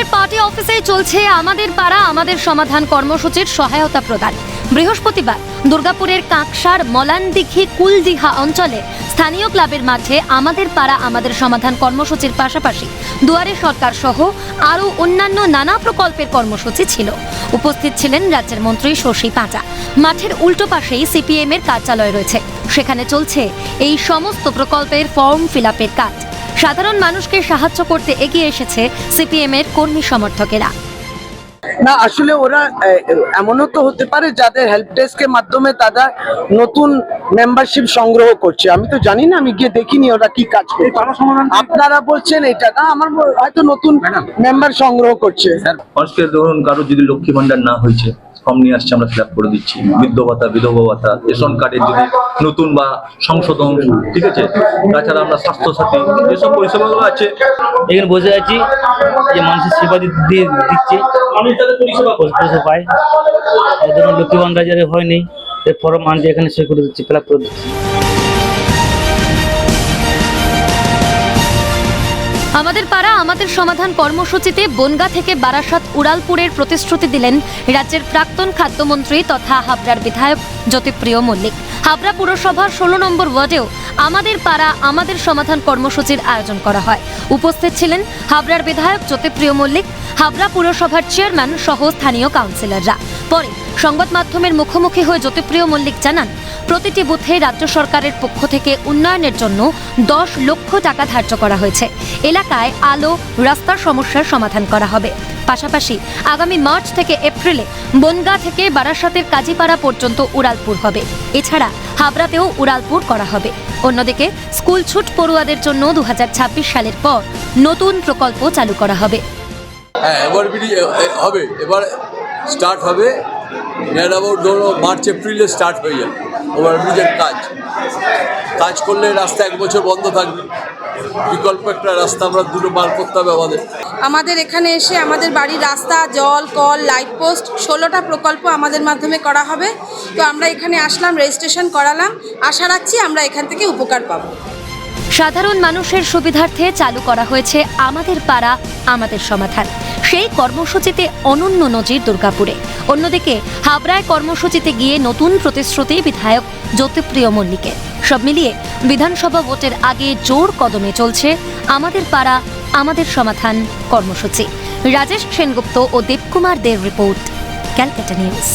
অফিসেই চলছে আমাদের পাড়া, আমাদের সমাধান কর্মসূচির সহায়তা প্রদান। বৃহস্পতিবার দুর্গাপুরের কাঁকসার মলানদিঘি কুলদিহা অঞ্চলে স্থানীয় ক্লাবের মাঠে আমাদের পাড়া, আমাদের সমাধান কর্মসূচির পাশাপাশি দুয়ারে সরকার সহ আরও অন্যান্য নানা প্রকল্পের কর্মসূচি ছিল। উপস্থিত ছিলেন রাজ্যের মন্ত্রী শশী পাঁচা মাঠের উল্টো পাশেই সিপিএম এর কার্যালয় রয়েছে। সেখানে চলছে এই সমস্ত প্রকল্পের ফর্ম ফিল কাজ। সাধারণ মানুষকে সাহায্য করতে এগিয়ে এসেছে সিপিএম এর কর্মী সমর্থকেরা। না আসলে ওরা এমনও তো হতে পারে যাদের হেল্প ডেস্কের মাধ্যমে তারা নতুন মেম্বারশিপ সংগ্রহ করছে। আমি তো জানি না আমি গিয়ে দেখিনি ওরা কি কাজ করছে। আপনারা বলছেন এটা না আমার হয়তো নতুন মেম্বার সংগ্রহ করছে। মানুষকে ধরুন কারও যদি লক্ষ্মী ভান্ডার না হয়েছে ফর্ম নিয়ে আসছে আমরা ফিল করে দিচ্ছি। বৃদ্ধ ভাতা বিধবা ভাতা রেশন কার্ডের যদি নতুন বা সংশোধন ঠিক আছে? তাছাড়া আমরা স্বাস্থ্যসাথী যেসব পরিষেবাগুলো আছে। এখানে বসে আছি যে মানুষের সেবা দিচ্ছে। পায়। ধরুন লক্ষ্মী ভান্ডার যাদের হয়নি ফর্ম আনছে এখানে সে করে দিচ্ছি ফিল করে দিচ্ছি। আমাদের পাড়া, আমাদের সমাধান কর্মসূচিতে বনগা থেকে বারাসাত উড়ালপুরের প্রতিশ্রুতি দিলেন রাজ্যের প্রাক্তন খাদ্যমন্ত্রী তথা হাবড়ার বিধায়ক জ্যোতিপ্রিয় মল্লিক। হাবড়া পুরসভার ষোলো নম্বর ওয়ার্ডেও আমাদের পাড়া, আমাদের সমাধান কর্মসূচির আয়োজন করা হয়। উপস্থিত ছিলেন হাবড়ার বিধায়ক জ্যোতিপ্রিয় মল্লিক, হাবড়া পুরসভার চেয়ারম্যান সহ স্থানীয় কাউন্সিলররা। পরে সংবাদ মাধ্যমের মুখোমুখি হয়ে জ্যোতিপ্রিয় মল্লিক জানান প্রতিটি বুথে রাজ্য সরকারের পক্ষ থেকে উন্নয়নের জন্য দশ লক্ষ টাকা ধার্য করা হয়েছে। এলাকায় আলো, রাস্তার সমস্যার সমাধান করা হবে। পাশাপাশি আগামী মার্চ থেকে এপ্রিলে বনগা থেকে বারাসাতের কাজীপাড়া পর্যন্ত উড়ালপুর হবে। এছাড়া হাবড়াতেও উড়ালপুর করা হবে। অন্যদিকে স্কুল ছুট পড়ুয়াদের জন্য দুহাজার ছাব্বিশ সালের পর নতুন প্রকল্প চালু করা হবে। হ্যাঁ হবে। এবার স্টার্ট হবে। মার্চ, এপ্রিলে স্টার্ট হয়ে যাবে। ওভার ব্রিজের কাজ। কাজ করলে রাস্তা এক বছর বন্ধ থাকবে। বিকল্প একটা রাস্তা আমরা দুটো বার করতে হবে আমাদের। আমাদের এখানে এসে আমাদের বাড়ির রাস্তা জল কল লাইট পোস্ট ষোলোটা প্রকল্প আমাদের মাধ্যমে করা হবে। তো আমরা এখানে আসলাম রেজিস্ট্রেশন করালাম। আশা রাখছি আমরা এখান থেকে উপকার পাবো। সাধারণ মানুষের সুবিধার্থে চালু করা হয়েছে আমাদের পাড়া আমাদের সমাধান। সেই কর্মসূচিতে অনন্য নজির দুর্গাপুরে। অন্যদিকে, হাবড়ায় কর্মসূচিতে গিয়ে নতুন প্রতিশ্রুতি বিধায়ক জ্যোতিপ্রিয় মল্লিকের। সব মিলিয়ে বিধানসভা ভোটের আগে জোর কদমে চলছে আমাদের পাড়া, আমাদের সমাধান কর্মসূচি। রাজেশ সেনগুপ্ত ও দেবকুমার দের রিপোর্ট, ক্যালকাটা নিউজ।